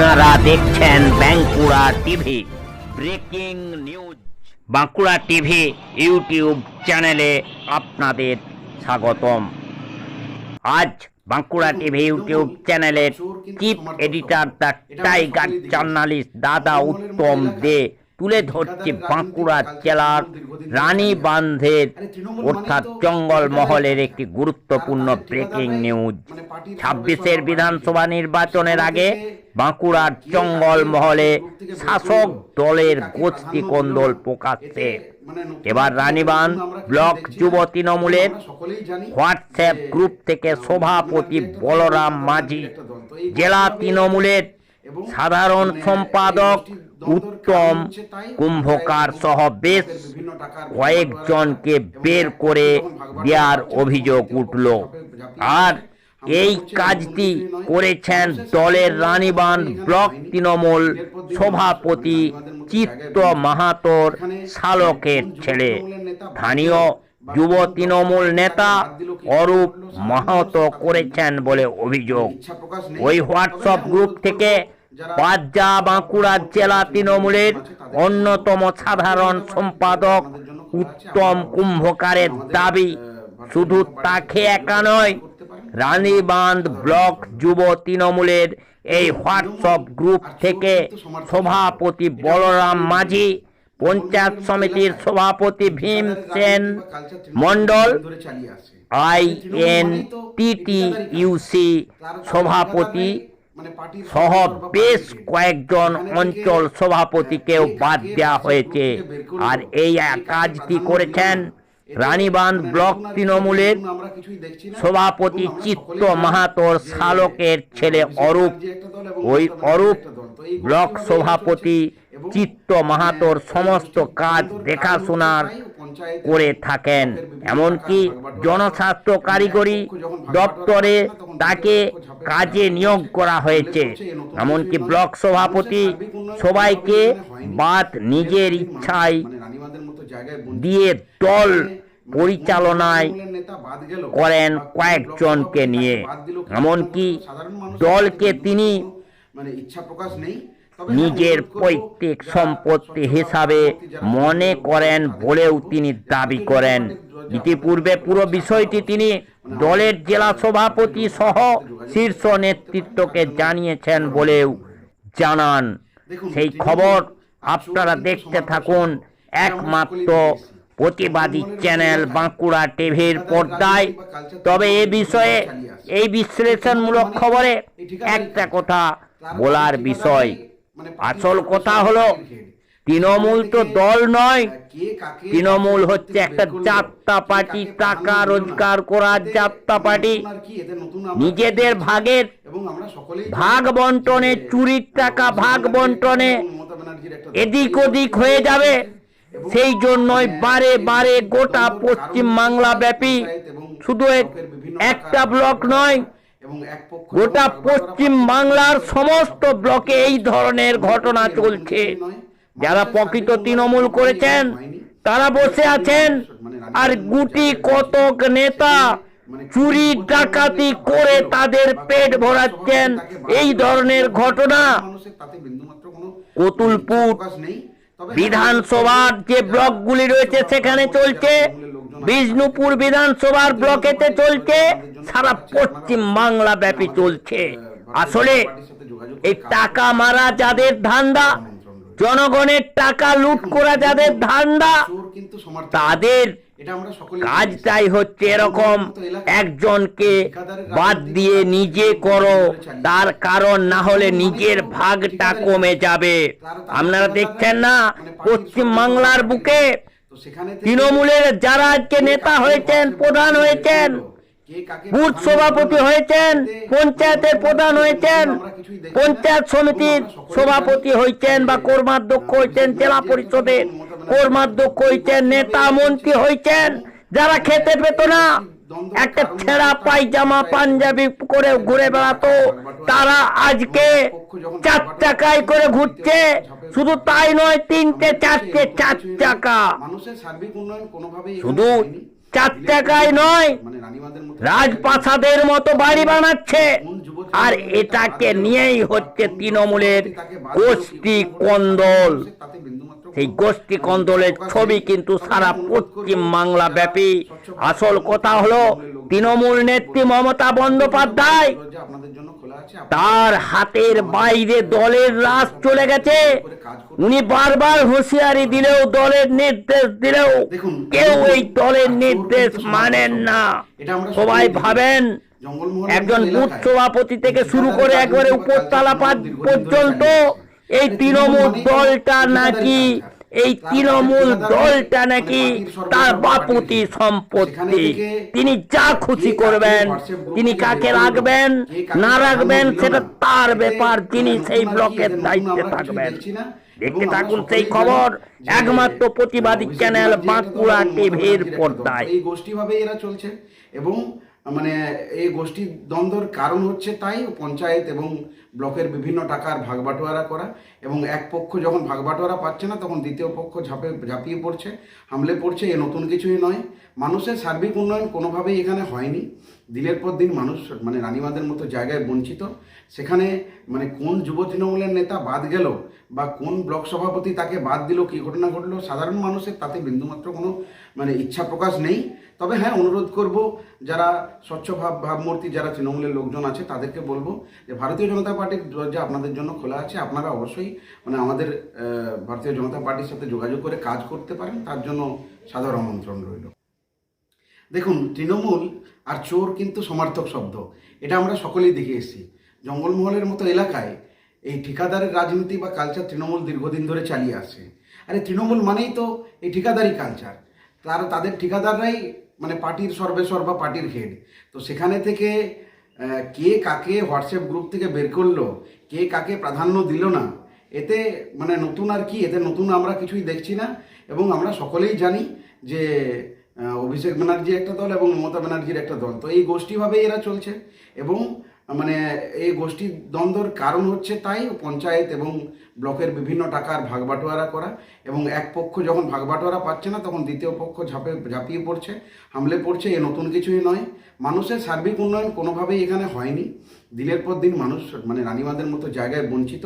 আপনারা দেখছেন Bankura TV, breaking news. Bankura TV YouTube চ্যানেলে আপনাদের স্বাগতম। আজ বাঁকুড়া টিভি ইউটিউব চ্যানেলের chief editor the tiger journalist দাদা উত্তম দে তুলে ধরছে বাঁকুড়া জেলার রানীবান্ধের, অর্থাৎ জঙ্গল মহলের একটি গুরুত্বপূর্ণ ব্রেকিং নিউজ ছাব্বিশের বিধানসভা নির্বাচনের আগে বাঁকুড়ার জঙ্গল মহলে শাসক দলের গোষ্ঠী কোন্দল প্রকাশ্যে। এবার রানীবান্ধ ব্লক যুব তৃণমূলের হোয়াটসঅ্যাপ গ্রুপ থেকে সভাপতি বলরাম মাঝি, জেলা তৃণমূলের সাধারণ সম্পাদক উত্তম কুম্ভকার সহ বেশ কয়েকজনকে বের করে দেওয়ার অভিযোগ উঠল। আর এই কাজটি করেছেন দলের রানীবান্ধ ব্লক তৃণমূল সভাপতি চিত্ত মাহাতোর শালকের ছেলে। স্থানীয় যুব তৃণমূল নেতা অরূপ মাহাতো করেছেন বলে অভিযোগ। ওই হোয়াটসঅ্যাপ গ্রুপ থেকে বাজ্জা বাঁকুড়া জেলা তৃণমূলের অন্যতম সাধারণ সম্পাদক উত্তম কুম্ভকারের দাবি শুধু তাকে একা নয় রানীবান্ধ ব্লক যুব তৃণমূলের এই হোয়াটসঅ্যাপ গ্রুপ থেকে সভাপতি বলরাম মাঝি পঞ্চায়েত সমিতির সভাপতি Bhim Sen Mandal I N TT UC সভাপতি সহ বেশ কয়েকজন অঞ্চল সভাপতিকেও বাদ দেওয়া হয়েছে। আর এই কাজটি করেছেন রানীবান্ধ ব্লক তৃণমূলের সভাপতি চিত্ত মাহাতোর শালকের ছেলে অরূপ ওই অরূপ ব্লক সভাপতি চিত্ত মাহাতোর সমস্ত কাজ দেখাশোনার করে থাকেন। এমনকি জনস্বাস্থ্য কারিগরি দপ্তরে তাকে কাজে নিয়োগ করা হয়েছে। এমনকি ব্লক সভাপতি সবাইকে বাদ নিজের ইচ্ছায় দিয়ে দল পরিচালনায় করেন কয়েকজনকে নিয়ে। এমনকি দলকে তিনি মানে ইচ্ছা প্রকাশ নেই। নিজের পৈতৃক সম্পত্তি হিসাবে মনে করেন বলেও তিনি দাবি করেন। ইতিপূর্বে পুরো বিষয়টি তিনি দলের জেলা সভাপতি সহ শীর্ষ নেতৃত্বকে জানিয়েছেন বলেও জানান। সেই খবর আপনারা দেখতে থাকুন একমাত্র প্রতিবাদী চ্যানেল বাঁকুড়া টিভির পর্দায়। তবে এ বিষয়ে এই বিশ্লেষণমূলক খবরে একটা কথা বলার বিষয়। আসল কথা হলো তৃণমূল তো দল নয়। তৃণমূল হচ্ছে একটা যাত্রা পার্টি টাকা রোজগার করার যাত্রা পার্টি। নিজেদের ভাগের ভাগ বন্টনে চুরির টাকা ভাগ বন্টনে এদিক ওদিক হয়ে যাবে। সেই জন্যই বারে বারে গোটা পশ্চিম বাংলা ব্যাপী শুধু এক- একটা ব্লক নয় গোটা পশ্চিম বাংলার সমস্ত ব্লকে এই ধরনের ঘটনা চলছে। যারা প্রকৃত তৃণমূল করেছেন তারা বসে আছেন। আর গুটি কতক নেতা চুরি ডাকাতি করে তাদের পেট ভরাচ্ছেন। এই ধরনের ঘটনা কতুলপুর বিধানসভার যে ব্লকগুলি রয়েছে সেখানে চলছে। বিষ্ণুপুর বিধানসভার ব্লকেতে চলছে, সারা পশ্চিম বাংলা ব্যাপী চলছে। আসলে এই টাকা মারা যাদের ধান্দা, জনগণের টাকা লুট করা যাদের ধান্দা, তাদের কাজটাই হচ্ছে এরকম, একজনকে বাদ দিয়ে নিজে করো, তার কারণ না হলে নিজের ভাগটা কমে যাবে। আপনারা দেখছেন না, পশ্চিম বাংলার বুকে তৃণমূলের যারা আজকে নেতা হয়েছেন প্রধান হয়েছেন বুথ সভাপতি হয়েছেন পঞ্চায়েতের প্রধান হয়েছেন পঞ্চায়েত সমিতির সভাপতি হয়েছেন বা কর্মাধ্যক্ষ হয়েছেন জেলা পরিষদের কর্মাধ্যক্ষ হয়েছেন নেতা মন্ত্রী হয়েছেন যারা খেতে পেত না একটা ছেঁড়া পায়জামা পাঞ্জাবি করে ঘুরে বেড়াতো তারা আজকে চার চাকায় করে ঘুরছে শুধু তাই নয় তিনটে চারটে চার চাকা শুধু চার টাকায় নয় মানে রাজপ্রাসাদের মতো বাড়ি বানাচ্ছে। আর এটাকে নিয়েই হচ্ছে তৃণমূলের গোষ্ঠী কন্দল। সেই গোষ্ঠী কন্দলের ছবি কিন্তু সারা পশ্চিম বাংলা ব্যাপী। আসল কথা হলো তৃণমূল নেত্রী মমতা বন্দ্যোপাধ্যায় তার হাতের বাইরে দলের রাস চলে গেছে। উনি বারবার হুঁশিয়ারি দিলেও দলের নির্দেশ দিলেও কেউ এই দলের নির্দেশ মানেন না। সবাই ভাবেন একজন বুথ সভাপতি থেকে শুরু করে একবারে উপরতলা পর্যন্ত। এই তৃণমূল দলটা নাকি এই তৃণমূল দলটা মানে নাকি তার। বাপুতি সম্পত্তি। তিনি যা খুশি করবেন তিনি কাকে রাখবেন না রাখবেন সেটা তার ব্যাপার তিনি সেই ব্লকের দায়িত্বে থাকবেন। দেখতে থাকুন সেই খবর একমাত্র প্রতিবাদী চ্যানেল বাঁকুড়া টিভির। পর্দায়। এই গোষ্ঠীভাবে এরা চলছে। এবং মানে এই গোষ্ঠী দ্বন্দ্বর কারণ হচ্ছে তাই পঞ্চায়েত এবং ব্লকের বিভিন্ন টাকার ভাগবাটোয়ারা করা এবং এক পক্ষ যখন ভাগবাটোয়ারা পাচ্ছে না, তখন দ্বিতীয় পক্ষ ঝাঁপে, ঝাঁপিয়ে পড়ছে, হামলে পড়ছে, এ নতুন কিছুই নয়। মানুষের সার্বিক উন্নয়ন কোনোভাবেই এখানে হয়নি। দিনের পর দিন মানুষ মানে রানীমাদের মতো জায়গায় বঞ্চিত। সেখানে মানে কোন যুব তৃণমূলের নেতা বাদ গেল বা কোন ব্লক সভাপতি তাকে বাদ দিল, কী ঘটনা ঘটলো, সাধারণ মানুষের তাতে বিন্দুমাত্র কোনো মানে ইচ্ছা প্রকাশ নেই। তবে হ্যাঁ অনুরোধ করব যারা স্বচ্ছ ভাব, ভাবমূর্তি, যারা তৃণমূলের লোকজন আছে, তাদেরকে বলব যে ভারতীয় জনতা পার্টির দরজা আপনাদের জন্য খোলা আছে। আপনারা অবশ্যই মানে আমাদের ভারতীয় জনতা পার্টির সাথে যোগাযোগ করে কাজ করতে পারেন। তার জন্য সাদর আমন্ত্রণ রইল। দেখুন, তৃণমূল আর চোর কিন্তু সমার্থক শব্দ। এটা আমরা সকলেই দেখে এসেছি। জঙ্গলমহলের মতো এলাকায় এই ঠিকাদারের রাজনীতি বা কালচার তৃণমূল দীর্ঘদিন ধরে চালিয়ে আসছে। আরে, তৃণমূল মানেই তো এই ঠিকাদারি কালচার তারা, তাদের ঠিকাদাররাই মানে পার্টির সর্বেসর্বা পার্টির হেড তো সেখানে থেকে কে কাকে হোয়াটসঅ্যাপ গ্রুপ থেকে বের করল, কে কাকে প্রাধান্য দিল না, এতে মানে নতুন আর কি, এতে নতুন আমরা কিছুই দেখছি না। এবং আমরা সকলেই জানি যে অভিষেক ব্যানার্জির একটা দল এবং মমতা ব্যানার্জির একটা দল। তো এই গোষ্ঠীভাবেই এরা চলছে। এবং মানে এই গোষ্ঠী দ্বন্দ্বর কারণ হচ্ছে তাই পঞ্চায়েত এবং ব্লকের বিভিন্ন টাকার ভাগবাটোয়ারা করা এবং এক পক্ষ যখন ভাগবাটোয়ারা পাচ্ছে না তখন দ্বিতীয় পক্ষ ঝাঁপে, ঝাঁপিয়ে পড়ছে, হামলে পড়ছে, এ নতুন কিছুই নয়। মানুষের সার্বিক উন্নয়ন কোনোভাবেই এখানে হয়নি। দিনের পর দিন মানুষ মানে রানীমাদের মতো জায়গায় বঞ্চিত।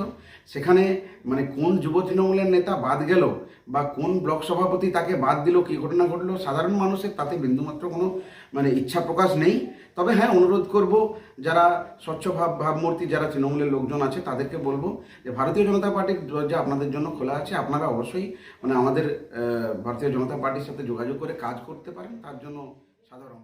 সেখানে মানে কোন যুব তৃণমূলের নেতা বাদ গেল বা কোন ব্লক সভাপতি তাকে বাদ দিল, কী ঘটনা ঘটলো, সাধারণ মানুষের তাতে বিন্দুমাত্র কোনো মানে ইচ্ছা প্রকাশ নেই। তবে হ্যাঁ অনুরোধ করব যারা স্বচ্ছ ভাব, ভাবমূর্তি, যারা তৃণমূলের লোকজন আছে, তাদেরকে বলব যে ভারতীয় জনতা পার্টির দরজা আপনাদের জন্য খোলা আছে। আপনারা অবশ্যই মানে আমাদের ভারতীয় জনতা পার্টির সাথে যোগাযোগ করে কাজ করতে পারেন। তার জন্য সাধারণ